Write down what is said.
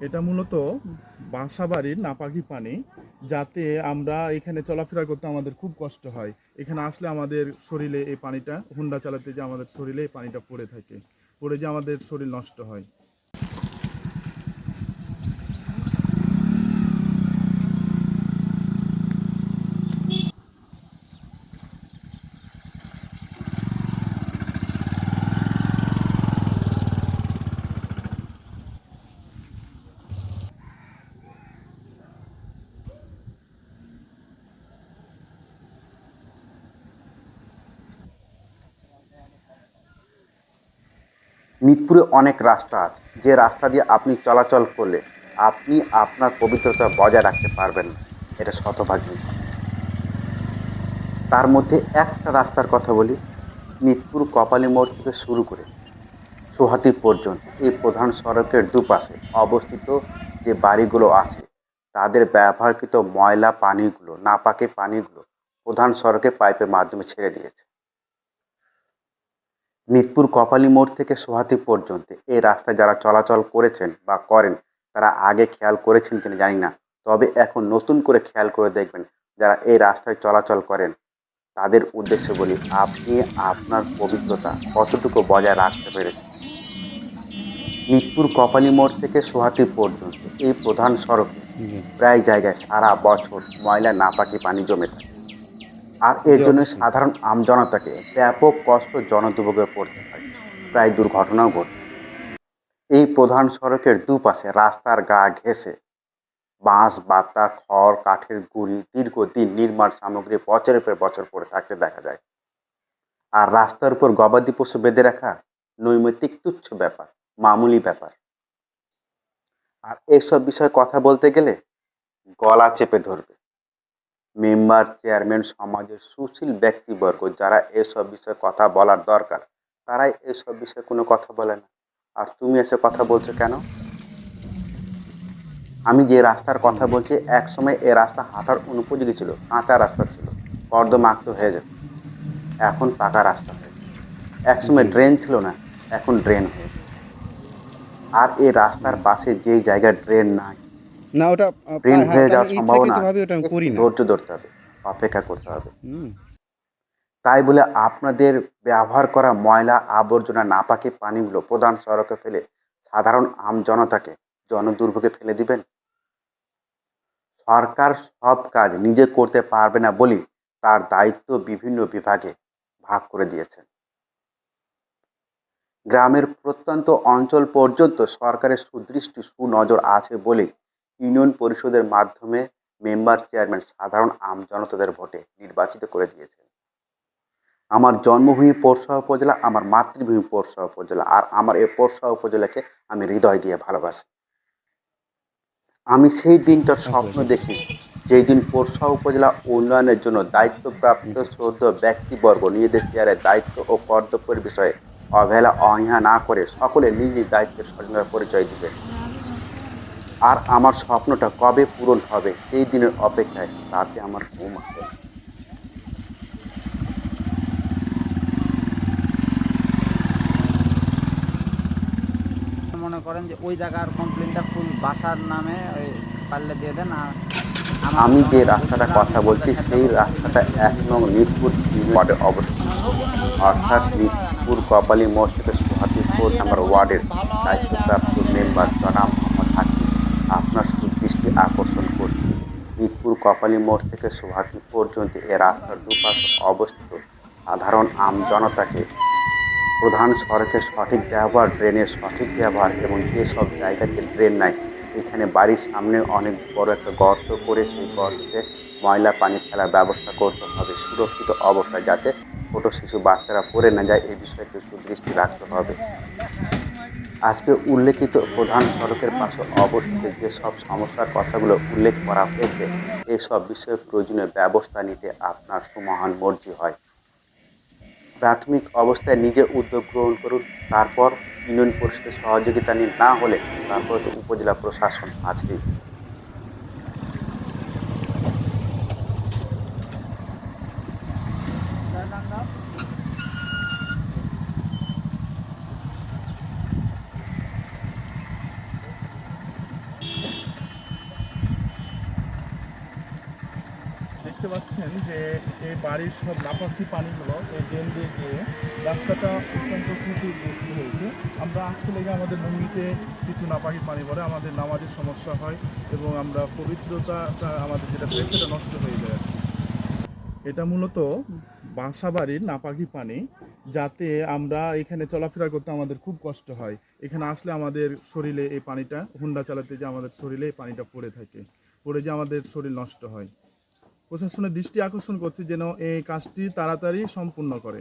এটা মূলত বাসা বাড়ির নাপাকি পানি, যাতে আমরা এখানে চলাফেরা করতে আমাদের খুব কষ্ট হয়। এখানে আসলে আমাদের শরীরে এই পানিটা, হুন্ডা চালাতে যে আমাদের শরীরে এই পানিটা পড়ে থাকে। পড়ে যে আমাদের শরীর নষ্ট হয়। মিরপুরে অনেক রাস্তা আছে। যে রাস্তা দিয়ে আপনি চলাচল করলে আপনি আপনার পবিত্রতা বজায় রাখতে পারবেন না। এটা শতভাগ মিথ্যা। তার মধ্যে একটা রাস্তার কথা বলি, মিরপুর কপালী মোড় থেকে শুরু করে সোহাতি পর্যন্ত এই প্রধান সড়কের দুপাশে অবস্থিত যে বাড়িগুলো আছে, তাদের ব্যবহারকৃত ময়লা পানিগুলো, নাপাকে পানিগুলো প্রধান সড়কে পাইপের মাধ্যমে ছেড়ে দিয়েছে। মিরপুর কপালী মোড় থেকে সোহাতি পর্যন্ত। এই রাস্তায় যারা চলাচল করেছেন বা করেন তারা আগে খেয়াল করেছেন কিনা জানি না। তবে এখন নতুন করে খেয়াল করে দেখবেন যারা এই রাস্তায় চলাচল করেন তাদের উদ্দেশ্যে বলি আপনি আপনার পবিত্রতা কতটুকু বজায় রাখতে পেরেছেন? মিরপুর কপালী মোড় থেকে সোহাতি পর্যন্ত এই প্রধান সড়কে প্রায় জায়গায় সারা বছর ময়লা নাপাকি পানি জমে থাকে। আর এর জন্য সাধারণ আমজনতাকে ব্যাপক কষ্ট জনদুর্ভোগে পড়তে হয়। প্রায় দুর্ঘটনাও ঘটে। এই প্রধান সড়কের দুপাশে রাস্তার গা ঘেঁষে বাঁশ বাতা খড় কাঠের গুঁড়ি দীর্ঘদিন নির্মাণ সামগ্রী বছরের পর বছর পড়ে থাকতে দেখা যায়। আর রাস্তার উপর গবাদি পশু বেঁধে রাখা নৈমিত্তিক তুচ্ছ ব্যাপার মামুলি ব্যাপার। আর এসব বিষয়ে কথা বলতে গেলে গলা চেপে ধরবে। মেম্বার চেয়ারম্যান সমাজের সুশীল ব্যক্তিবর্গ যারা এসব বিষয়ে কথা বলার দরকার তারাই এসব বিষয়ে কোনো কথা বলে না। আর তুমি এসে কথা বলছো কেন? আমি যে রাস্তার কথা বলছি এক সময় এ রাস্তা হাঁটার অনুপযোগী ছিল কাঁচা রাস্তা ছিল কর্দমাক্ত হয়ে যেত। এখন পাকা রাস্তা হয়েছে এক সময় ড্রেন ছিল না এখন ড্রেন হয়েছে আর এই রাস্তার পাশে যেই জায়গায় ড্রেন নাই না ওটা ড্রেন হ্যাঁ, হয়ে যাওয়ার আমি সম্ভাবনা ওটা আমি করি না। ধৈর্য ধরতে হবে অপেক্ষা করতে হবে। তাই বলে আপনাদের ব্যবহার করা ময়লা আবর্জনা নাপাকি পানিগুলো প্রধান সড়কে ফেলে সাধারণ আমজনতাকে জনদুর্ভোগে ফেলে দিবেন? সরকার সব কাজ নিজে করতে পারবে না বলেই তার দায়িত্ব বিভিন্ন বিভাগে ভাগ করে দিয়েছেন। গ্রামের প্রত্যন্ত অঞ্চল পর্যন্ত সরকারের সুদৃষ্টি সুনজর আছে বলে ইউনিয়ন পরিষদের মাধ্যমে মেম্বার চেয়ারম্যান সাধারণ আমজনতাদের ভোটে নির্বাচিত করে দিয়েছেন। আমার জন্মভূমি পোরশা উপজেলা, আমার মাতৃভূমি পোরশা উপজেলা, আর আমার এই পোরশা উপজেলাকে আমি হৃদয় দিয়ে ভালোবাসি। আমি সেই দিনটার স্বপ্ন দেখি, যেই দিন পোরশা উপজেলা উন্নয়নের জন্য দায়িত্বপ্রাপ্ত শ্রদ্ধ ব্যক্তিবর্গ নিজেদের চেয়ারের দায়িত্ব ও কর্তব্যের বিষয়ে অবহেলা, অনীহা না করে সকলে নিজ নিজ দায়িত্বের স্বাধীনতার পরিচয় দিবে। আর আমার স্বপ্নটা কবে পূরণ হবে সেই দিনের অপেক্ষায় তাতে আমার ঘুম আসে মনে করেন যে ওই জায়গার কমপ্লেনটা ফুল বাসার নামে ওই পারলে দিয়ে দেন আর আমি যে রাস্তাটা কথা বলছি সেই রাস্তাটা এক নং মিরপুর ওয়ার্ডে অবস্থিত। অর্থাৎ মিরপুর কপালী মসজিদের সোহাতিপুর নাম্বার ওয়ার্ডের দায়িত্বপ্রাপ্ত মেম্বার জনাব মোহাম্মদ হাকিম আপনার সুদৃষ্টি আকর্ষণ করছে। মিরপুর কপালী মোড় থেকে সোহাতি পর্যন্ত এ রাস্তার দুপাশে অবস্থিত সাধারণ আমজনতাকে প্রধান সড়কের সঠিক ব্যবহার, ড্রেনের সঠিক ব্যবহার এবং যেসব জায়গাতে ড্রেন নাই, এখানে বাড়ির সামনে অনেক বড় একটা গর্ত করে সেই গর্তে ময়লা, পানি ফেলার ব্যবস্থা করতে হবে। সুরক্ষিত অবস্থায় যাতে ছোটো শিশু, বাচ্চারা পড়ে না যায় এই বিষয়টি সুদৃষ্টি রাখতে হবে। আজকে উল্লেখিত প্রধান সড়কের পাশে অবস্থিত যেসব সমস্যার কথাগুলো উল্লেখ করা হয়েছে এসব বিষয়ে প্রয়োজনীয় ব্যবস্থা নিতে আপনার সুমহান মর্জি হয়। প্রাথমিক অবস্থায় নিজে উদ্যোগ গ্রহণ করুন, তারপর ইউনিয়ন পরিষদের সহযোগিতা নিয়ে না হলে তারপর উপজেলা প্রশাসন আছেই দেখতে পাচ্ছেন যে এই বাড়ির সব নাপাকি পানিগুলো এই ড্রেন দিয়ে গিয়ে রাস্তাটা অত্যন্ত ক্ষতিগ্রস্ত হয়েছে। আমরা আসতে লেগে আমাদের মন্দিতে কিছু নাপাকি পানি পড়ে, আমাদের নামাজের সমস্যা হয় এবং আমরা পবিত্রতাটা আমাদের যেটা থাকে সেটা নষ্ট হয়ে যায়। এটা মূলত বাসা বাড়ির নাপাকি পানি, যাতে আমরা এখানে চলাফেরা করতে আমাদের খুব কষ্ট হয়। এখানে আসলে আমাদের শরীরে এই পানিটা, হুন্ডা চালাতে যে আমাদের শরীরে এই পানিটা পড়ে থাকে, পড়ে যে আমাদের শরীর নষ্ট হয়। প্রশাসনের দৃষ্টি আকর্ষণ করছি যেন এই কাজটি তাড়াতাড়ি সম্পূর্ণ করে।